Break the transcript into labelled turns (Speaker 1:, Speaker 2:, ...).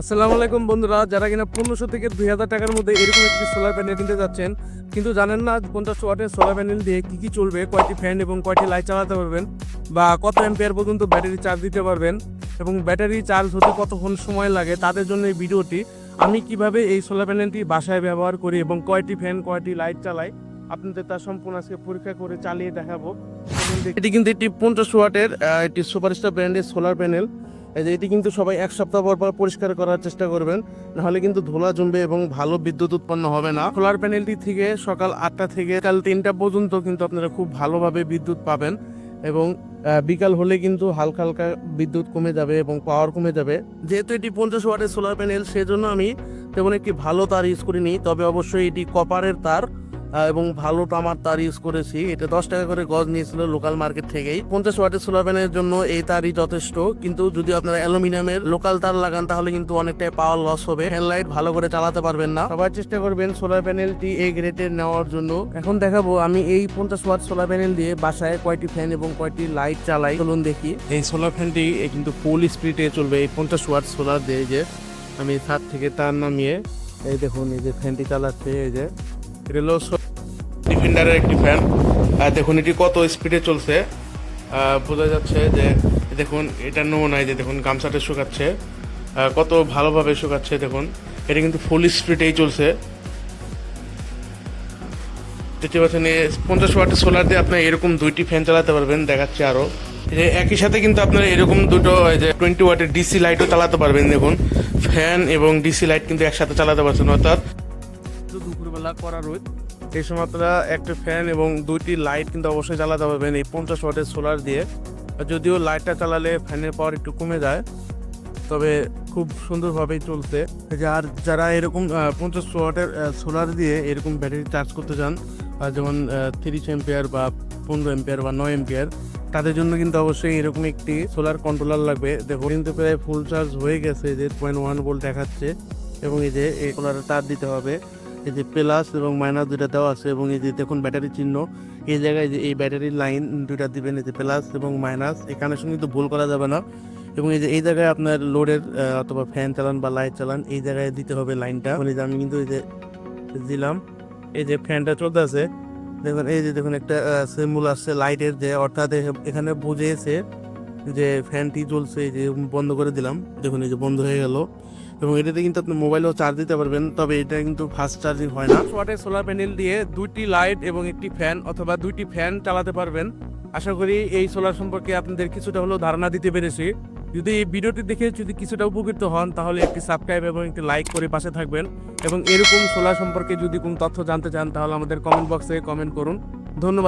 Speaker 1: আসসালামু আলাইকুম বন্ধুরা, যারা কিনা পনেরোশো থেকে দুই হাজার টাকার মধ্যে এরকম একটি সোলার প্যানেল কিনতে যাচ্ছেন, কিন্তু জানেন না পঞ্চাশ ওয়াটের সোলার প্যানেল দিয়ে কী কী চলবে, কয়টি ফ্যান এবং কয়টি লাইট চালাতে পারবেন বা কত অ্যাম্পিয়ার পর্যন্ত ব্যাটারি চার্জ দিতে পারবেন এবং ব্যাটারি চার্জ হতে কতক্ষণ সময় লাগে তাদের জন্য এই ভিডিওটি। আমি কীভাবে এই সোলার প্যানেলটি বাসায় ব্যবহার করি এবং কয়টি ফ্যান কয়টি লাইট চালাই, আপনাদের তার সম্পূর্ণ আজকে পরীক্ষা করে চালিয়ে দেখাবো। এটি কিন্তু একটি পঞ্চাশ ওয়াটের একটি সুপারস্টার ব্র্যান্ডের সোলার প্যানেল যে এটি কিন্তু সবাই এক সপ্তাহ পর পর পরিষ্কার করার চেষ্টা করবেন, নাহলে কিন্তু ধোলা জমবে এবং ভালো বিদ্যুৎ উৎপন্ন হবে না। সোলার প্যানেলটি থেকে সকাল আটটা থেকে কাল তিনটা পর্যন্ত কিন্তু আপনারা খুব ভালোভাবে বিদ্যুৎ পাবেন এবং বিকাল হলে কিন্তু হালকা হালকা বিদ্যুৎ কমে যাবে এবং পাওয়ার কমে যাবে। যেহেতু এটি পঞ্চাশ ওয়াটের সোলার প্যানেল, সেজন্য আমি তেমন একটি ভালো তার ইউজ করিনি, তবে অবশ্যই এটি কপারের তার এবং ভালো তামার তার ইউজ করেছি। এটা দশ টাকা করে গজ নিয়েছিল লোকাল মার্কেট থেকেই। পঞ্চাশ ওয়াটের সোলার প্যানেলের জন্য এই তারই যথেষ্ট। কিন্তু যদি আপনারা অ্যালুমিনিয়ামের লোকাল তার লাগান, তাহলে কিন্তু অনেকটাই পাওয়ার লস হবে। ফ্যান লাইট ভালো করে চালাতে পারবেন না। সবার চেষ্টা করবেন সোলার প্যানেলটি এই গ্রেডের নেওয়ার জন্য। এখন দেখাবো আমি এই পঞ্চাশ ওয়াট সোলার প্যানেল দিয়ে বাসায় কয়টি ফ্যান এবং কয়টি লাইট চালাই। চলুন দেখি। এই সোলার ফ্যানটি কিন্তু ফুল স্পিডে চলবে। এই পঞ্চাশ ওয়াট সোলার দিয়ে যে আমি ছাদ থেকে তার নামিয়ে এই দেখুন, এই যে ফ্যানটি চালাচ্ছে, এই যে ডিফেন্ডারের একটি ফ্যান দেখুন, এটি কত স্পিডে চলছে। বোঝা যাচ্ছে যে, দেখুন, এটা নমুনায় যে, দেখুন, গামছাটা শুকাচ্ছে। কত ভালোভাবে শুকাচ্ছে, দেখুন। এটা কিন্তু ফুল স্পিডেই চলছে। দেখতে পাচ্ছেন পঞ্চাশ ওয়াটের সোলার দিয়ে আপনি এরকম দুইটি ফ্যান চালাতে পারবেন, দেখাচ্ছে আরও। এই যে, একই সাথে কিন্তু আপনারা এরকম দুটো যে টোয়েন্টি ওয়াটের ডিসি লাইটও চালাতে পারবেন, দেখুন। ফ্যান এবং ডিসি লাইট কিন্তু একসাথে চালাতে পারছেন, অর্থাৎ দুপুরবেলা করা রোদ। এই সময় আপনারা একটা ফ্যান এবং দুইটি লাইট কিন্তু অবশ্যই চালাতে পারবেন এই পঞ্চাশ ওয়াটের সোলার দিয়ে। যদিও লাইটটা চালালে ফ্যানের পাওয়ার একটু কমে যায়, তবে খুব সুন্দরভাবেই চলছে। আর যারা এরকম পঞ্চাশ ওয়াটের সোলার দিয়ে এরকম ব্যাটারি চার্জ করতে চান যেমন তিরিশ এম্পিয়ার বা পনেরো এম্পিয়ার বা নয় এম্পিয়ার তাদের জন্য কিন্তু অবশ্যই এরকম একটি সোলার কন্ট্রোলার লাগবে। দেখো কিন্তু প্রায় ফুল চার্জ হয়ে গেছে যে পয়েন্ট ওয়ান ভোল্ট দেখাচ্ছে, এবং এই যে এই সোলারে তার দিতে হবে। এই যে প্লাস এবং মাইনাস দুইটা দেওয়া আছে এবং এই যে দেখুন ব্যাটারি চিহ্ন, এই জায়গায় যে এই ব্যাটারির লাইন দুইটা দিবেন, এই যে প্লাস এবং মাইনাস এই কানেকশন কিন্তু ভুল করা যাবে না। এবং এই যে এই জায়গায় আপনার লোডের অথবা ফ্যান চালান বা লাইট চালান, এই জায়গায় দিতে হবে লাইনটা মানে যে আমি কিন্তু এই যে দিলাম, এই যে ফ্যানটা চলতে আছে। দেখুন, এই যে দেখুন একটা সিম্বল আসছে লাইটের যে, অর্থাৎ এখানে বুঝেছে যে ফ্যানটি চলছে এই যে বন্ধ করে দিলাম। দেখুন, এই যে বন্ধ হয়ে গেল। এবং এটাতে কিন্তু আপনি মোবাইলেও চার্জ দিতে পারবেন, তবে এটা কিন্তু ফাস্ট চার্জিং হয় না। ওয়াটের সোলার প্যানেল দিয়ে দুইটি লাইট এবং একটি ফ্যান অথবা দুইটি ফ্যান চালাতে পারবেন। আশা করি এই সোলার সম্পর্কে আপনাদের কিছুটা হলেও ধারণা দিতে পেরেছি। যদি এই ভিডিওটি দেখে যদি কিছুটা উপকৃত হন, তাহলে একটি সাবস্ক্রাইব এবং একটি লাইক করে পাশে থাকবেন এবং এরকম সোলার সম্পর্কে যদি কোনো তথ্য জানতে চান, তাহলে আমাদের কমেন্ট বক্সে কমেন্ট করুন। ধন্যবাদ।